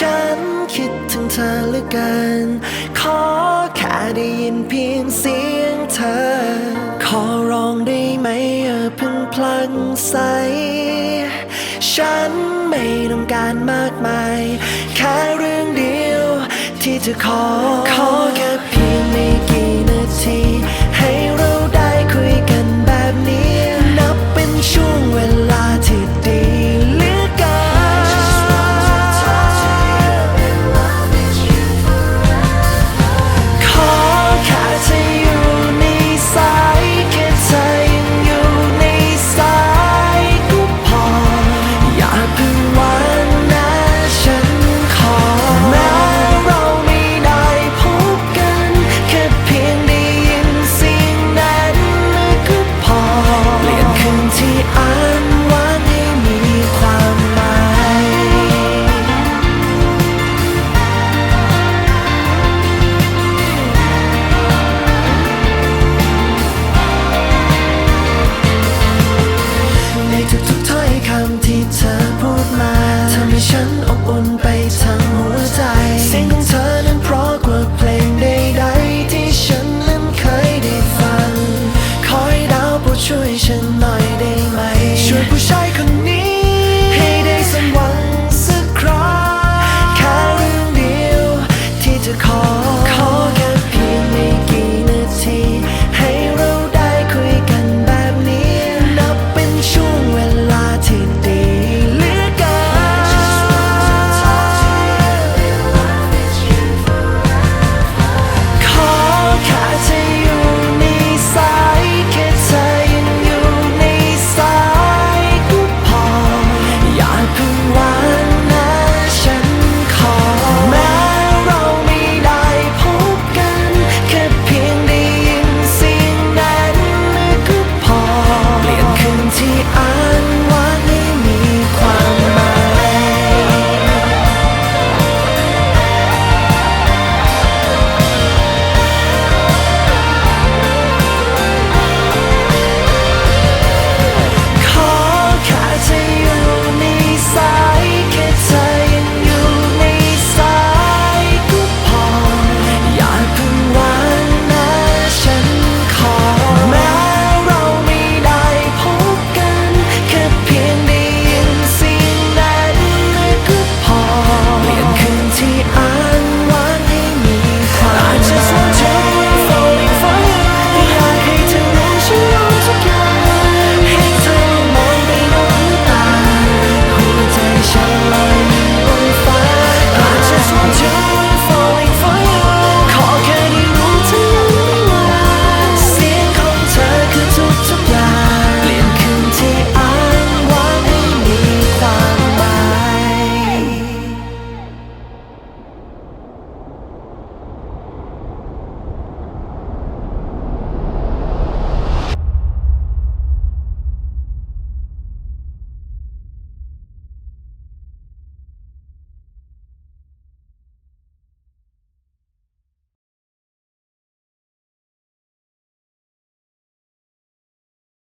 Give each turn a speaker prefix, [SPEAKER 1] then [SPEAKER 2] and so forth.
[SPEAKER 1] ฉันคิดถึงเธอเหลือเกิน ขอแค่ได้ยินเพียงเสียงเธอ ขอร้องได้ไหมออเพิ่งพลังใส ฉันไม่ต้องการมากมาย แค่เรื่องเดียวที่จะขอ ขอแค่เพียงไม่